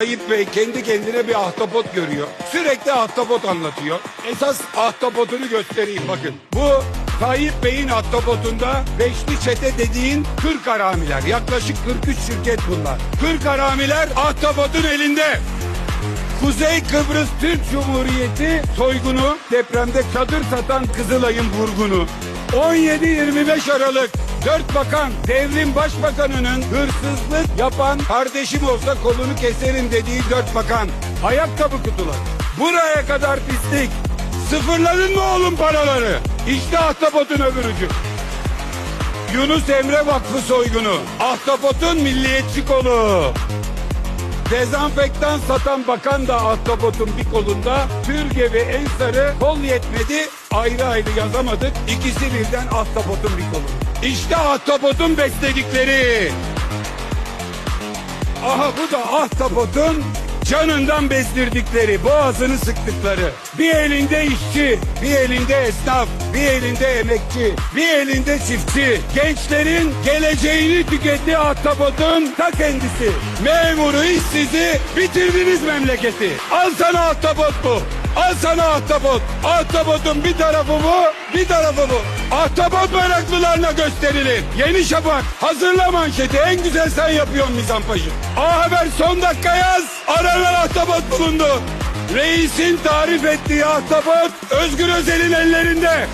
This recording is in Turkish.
Tayyip Bey kendi kendine bir ahtapot görüyor. Sürekli ahtapot anlatıyor. Esas ahtapotunu göstereyim bakın. Bu Tayyip Bey'in ahtapotunda beşli çete dediğin 40 haramiler. Yaklaşık 43 şirket bunlar. 40 haramiler ahtapotun elinde. Kuzey Kıbrıs Türk Cumhuriyeti soygunu, depremde çadır satan Kızılay'ın vurgunu. 17-25 Aralık Dört bakan devrim başbakanının hırsızlık yapan kardeşim olsa kolunu keserim dediği dört bakan. Ayakkabı kutuları. Buraya kadar pislik. Sıfırladın mı oğlum paraları? İşte ahtapotun öbür ucu. Yunus Emre Vakfı soygunu. Ahtapotun milliyetçi kolu. Dezenfektan satan bakan da ahtapotun bir kolunda. Türge ve Ensar'ı kol yetmedi ayrı ayrı yazamadık. İkisi birden ahtapotun bir kolu. İşte ahtapotun besledikleri. Aha bu da ahtapotun canından bezdirdikleri, boğazını sıktıkları. Bir elinde işçi, bir elinde esnaf, bir elinde emekçi, bir elinde çiftçi. Gençlerin geleceğini tükettiği ahtapotun ta kendisi. Memuru, işsizi bitirdiniz memleketi. Al sana ahtapot bu. Al sana ahtapot. Ahtapotun bir tarafı bu, bir tarafı bu. Ahtapot meraklılarına gösterilir. Yeni Şafak hazırla manşeti. En güzel sen yapıyorsun Mizampajı. A Haber son dakika yaz. Aranan ahtapot bulundu. Reisin tarif ettiği ahtapot Özgür Özel'in ellerinde.